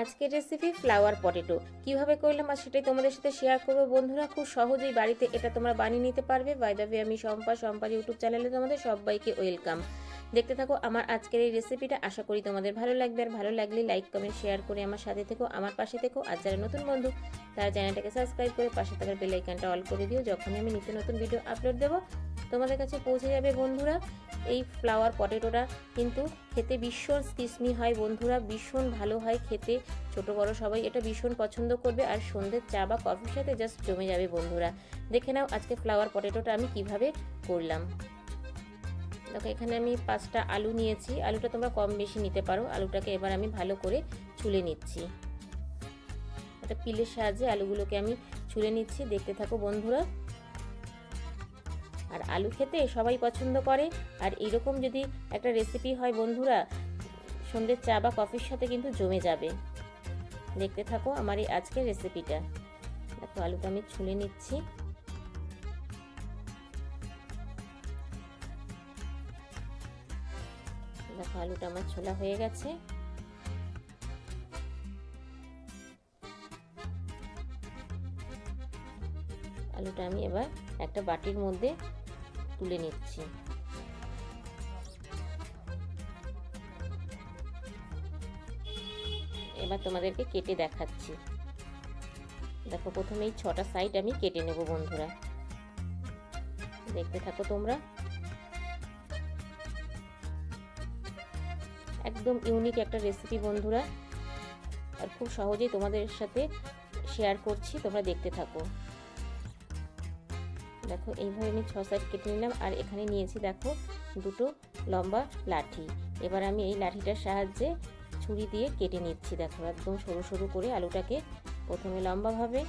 আজকের recipe flower potato কীভাবে করলাম আর সেটাই তোমাদের সাথে শেয়ার করব। বন্ধুরা, খুব সহজেই বাড়িতে এটা তোমরা বানিয়ে নিতে পারবে। বাই দ্য ওয়ে আমি সম্পা সম্পার ইউটিউব চ্যানেলে তোমাদের সবাইকে ওয়েলকাম দেখতে থাকো, আমার আজকের এই রেসিপিটা আশা করি তোমাদের ভালো লাগবে। আর ভালো লাগলে লাইক কমেন্ট শেয়ার করে আমার সাথে থেকো, আমার পাশে থেকো। আর যারা নতুন বন্ধু, তারা চ্যানেলটাকে সাবস্ক্রাইব করে পাশে থাকার বেল আইকনটা অল করে দিও। যখনই আমি নিত্য নতুন ভিডিও আপলোড দেবো তোমাদের কাছে পৌঁছে যাবে বন্ধুরা। এই ফ্লাওয়ার পটেটোটা কিন্তু খেতে ভীষণ কিসমি হয় বন্ধুরা, ভীষণ ভালো হয় খেতে। ছোট, বড় সবাই এটা ভীষণ পছন্দ করবে আর সন্ধ্যের চা বা কফির সাথে জাস্ট জমে যাবে বন্ধুরা। দেখে নাও আজকে ফ্লাওয়ার পটেটোটা আমি কীভাবে করলাম। দেখো, এখানে আমি পাঁচটা আলু নিয়েছি। আলুটা তোমরা কম বেশি নিতে পারো। আলুটাকে এবার আমি ভালো করে ছুলে নিচ্ছি। একটা পিলের সাহায্যে আলুগুলোকে আমি ছুলে নিচ্ছি। দেখতে থাকো বন্ধুরা। আর আলু খেতে সবাই পছন্দ করে। আর এরকম যদি একটা রেসিপি হয় বন্ধুরা, সন্ধ্যের চা বা কফির সাথে কিন্তু জমে যাবে। দেখতে থাকো আমার এই আজকের রেসিপিটা দেখো, আলুটা আমি ছুলে নিচ্ছি। দেখো, আলুটা আমার ছোলা হয়ে গেছে। আলুটা আমি এবার একটা বাটির মধ্যে তুলে নিচ্ছি। এবার তোমাদেরকে কেটে দেখাচ্ছি। দেখো প্রথমে এই ছটা সাইড আমি কেটে নেব বন্ধুরা। দেখতে থাকো তোমরা। একদম ইউনিক একটা রেসিপি বন্ধুরা। আর খুব সহজেই তোমাদের সাথে শেয়ার করছি, তোমরা দেখতে থাকো। দেখো, এইভাবে আমি ছ সাইড কেটে নিলাম, আর এখানে নিয়েছি দেখো দুটো লম্বা লাঠি। এবার আমি এই লাঠিটার সাহায্যে ছুরি দিয়ে কেটে নিচ্ছি, দেখো, একদম সরু সরু করে আলুটাকে প্রথমে লম্বাভাবে।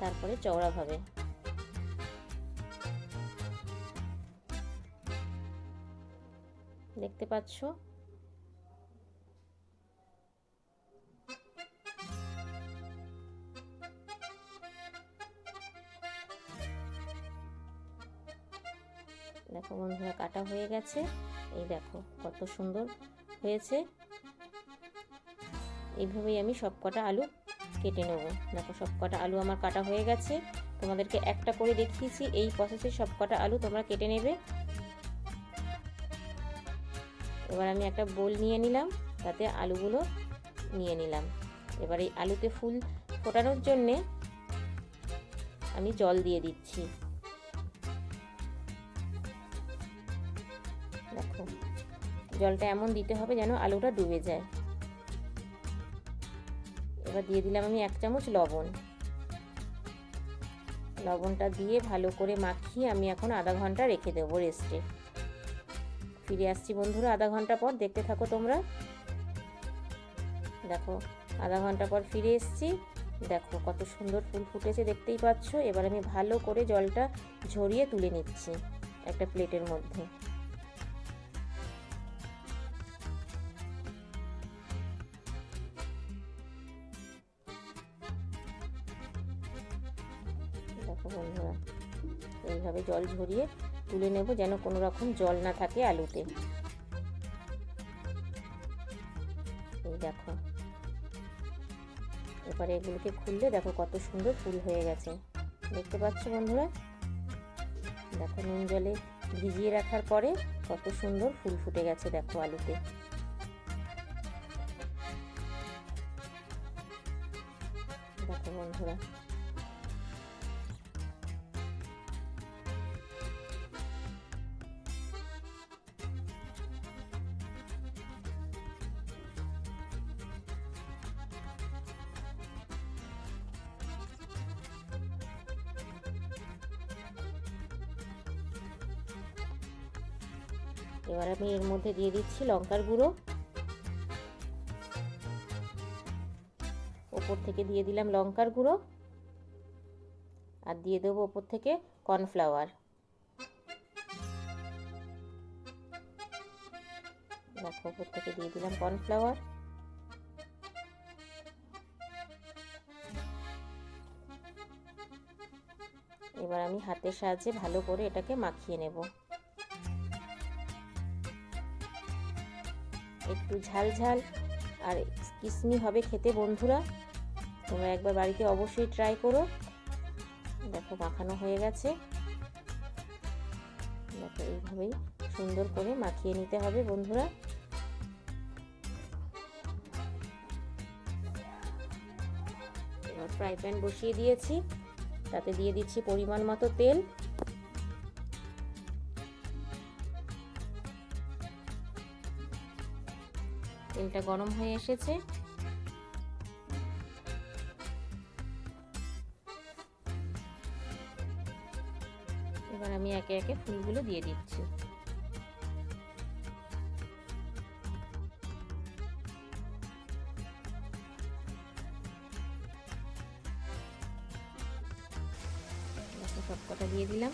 তারপরে চওড়াভাবে। দেখতে পাচ্ছ? বন্ধুরা কাটা হয়ে গেছে, এই দেখো কত সুন্দর হয়েছে। এইভাবেই আমি সব কটা আলু কেটে নেব। দেখো সব কটা আলু আমার কাটা হয়ে গেছে। তোমাদেরকে একটা করে দেখিয়েছি, এই প্রসেসে সব কটা আলু তোমরা কেটে নেবে। এবার আমি একটা বোল নিয়ে নিলাম, তাতে আলুগুলো নিয়ে নিলাম। এবার এই আলুতে ফুল ফোটানোর জন্যে আমি জল দিয়ে দিচ্ছি। জলটা এমন দিতে হবে যেন আলুটা ডুবে যায়। এবার দিয়ে দিলাম আমি এক চামচ লবণ। লবণটা দিয়ে ভালো করে মাখিয়ে আমি এখন আধা ঘণ্টা রেখে দেবো রেস্টে ফিরে আসছি বন্ধুরা আধা ঘণ্টা পর, দেখতে থাকো তোমরা। দেখো, আধা ঘণ্টা পর ফিরে এসছি। দেখো কত সুন্দর ফুল ফুটেছে দেখতেই পাচ্ছ। এবার আমি ভালো করে জলটা ঝরিয়ে তুলে নিচ্ছি একটা প্লেটের মধ্যে। জল ঝরিয়ে তুলে নেব যেন কোনো রকম জল না থাকে আলুতে। এই দেখো। এবারে এগুলোকে খুললে দেখো কত সুন্দর ফুল হয়ে গেছে। দেখতে পাচ্ছ বন্ধুরা? দেখো নুন জলে ভিজিয়ে রাখার পরে কত সুন্দর ফুল ফুটে গেছে দেখো আলুতে। দেখো বন্ধুরা এবার আমি এর মধ্যে দিয়ে দিচ্ছি লঙ্কার গুঁড়ো। ওপর থেকে দিয়ে দিলাম লঙ্কার গুঁড়ো। আর দিয়ে দেবো ওপর থেকে কর্নফ্লাওয়ার। দেখো, ওপর থেকে দিয়ে দিলাম কর্নফ্লাওয়ার। এবার আমি হাতের সাহায্যে ভালো করে এটাকে মাখিয়ে নেব। একটু ঝাল ঝাল। আর কিসমি হবে খেতে বন্ধুরা। তোমরা একবার বাড়িতে অবশ্যই ট্রাই করো। দেখো মাখানো হয়ে গেছে। দেখো এইভাবেই সুন্দর করে মাখিয়ে নিতে হবে বন্ধুরা। এবার ফ্রাই প্যান বসিয়ে দিয়েছি। তাতে দিয়ে দিচ্ছি পরিমাণ মতো তেল। তেলটা গরম হয়ে এসেছে। এবার আমি একে একে ফুলগুলো দিয়ে দিচ্ছি। সব কটা দিয়ে দিলাম।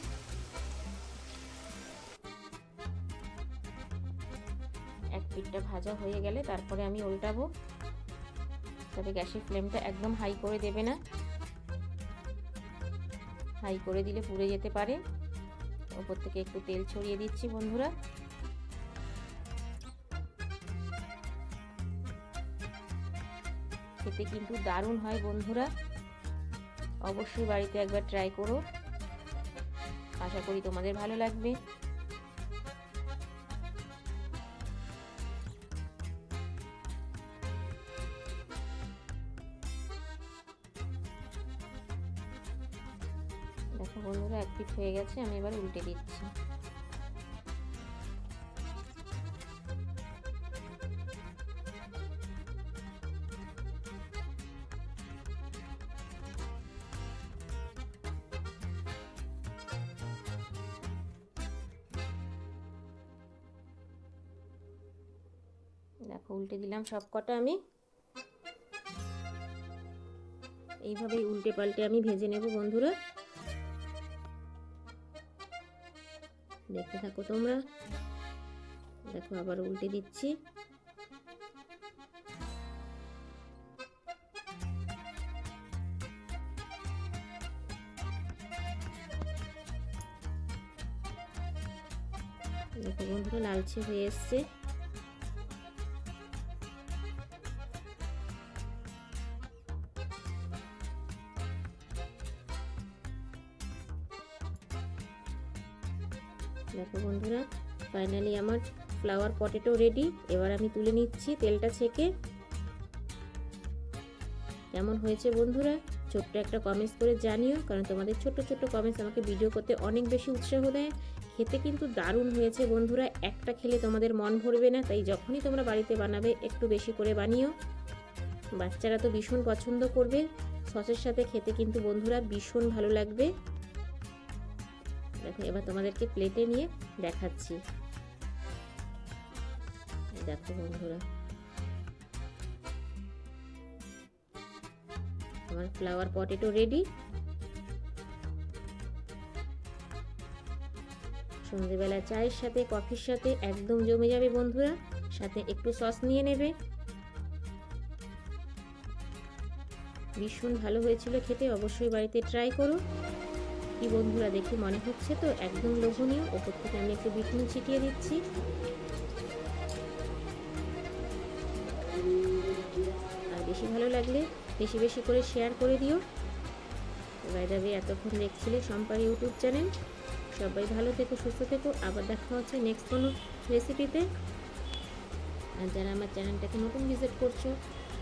পিঠটা ভাজা হয়ে গেলে তারপরে আমি উল্টাবো। তবে গ্যাসের ফ্লেমটা একদম হাই করে দেবে না। হাই করে দিলে পুড়ে যেতে পারে। ওপর থেকে একটু তেল ছড়িয়ে দিচ্ছি বন্ধুরা। খেতে কিন্তু দারুণ হয় বন্ধুরা। অবশ্যই বাড়িতে একবার ট্রাই করো। আশা করি তোমাদের ভালো লাগবে। দেখো বন্ধুরা, এক পিঠ হয়ে গেছে, আমি এবার উল্টে দিচ্ছি। দেখো, উল্টে দিলাম সব কটা আমি। এইভাবেই উল্টে পাল্টে আমি ভেজে নেব বন্ধুরা। দেখতে থাকো তোমরা। দেখো আবার উল্টে দিচ্ছি। দেখো বন্ধুরা লালচে হয়ে এসছে। ফাইনালি আমার ফ্লাওয়ার পটেটো রেডি এবার আমি তুলে নিচ্ছি তেলটা ছেঁকে। কেমন হয়েছে বন্ধুরা? ছোট্ট একটা কমেন্টস করে জানিও, কারণ তোমাদের ছোট ছোট কমেন্টস আমাকে ভিডিও করতে অনেক বেশি উৎসাহ দেয়। খেতে কিন্তু দারুণ হয়েছে বন্ধুরা, একটা খেলে তোমাদের মন ভরবে না, তাই যখনই তোমরা বাড়িতে বানাবে, একটু বেশি করে বানিও। বাচ্চারা তো ভীষণ পছন্দ করবে, সসের সাথে খেতে কিন্তু বন্ধুরা ভীষণ ভালো লাগবে। দেখো, এবার তোমাদেরকে প্লেটে নিয়ে দেখাচ্ছি। দেখো বন্ধুরা। আমার ফ্লাওয়ার পটেটো রেডি সন্ধেবেলা চায়ের সাথে কফির সাথে একদম জমে যাবে বন্ধুরা। সাথে একটু সস নিয়ে নেবে। ভীষণ ভালো হয়েছিল খেতে, অবশ্যই বাড়িতে ট্রাই করো। কি বন্ধুরা, দেখে মনে হচ্ছে তো? একদম লোভনীয়। ওপর থেকে আমি একটু বিট নুন ছিটিয়ে দিচ্ছি। বেশি ভালো লাগলে বেশি বেশি করে শেয়ার করে দিও। বাইদাবে এতক্ষণ দেখছিলে সম্পার ইউটিউব চ্যানেল সবাই ভালো থেকো, সুস্থ থেকো। আবার দেখা হচ্ছে নেক্সট কোনো রেসিপিতে আর যারা আমার চ্যানেলটাকে নতুন ভিজিট করছ,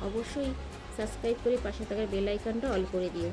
অবশ্যই সাবস্ক্রাইব করে পাশে থাকার বেল আইকনটা অল করে দিও।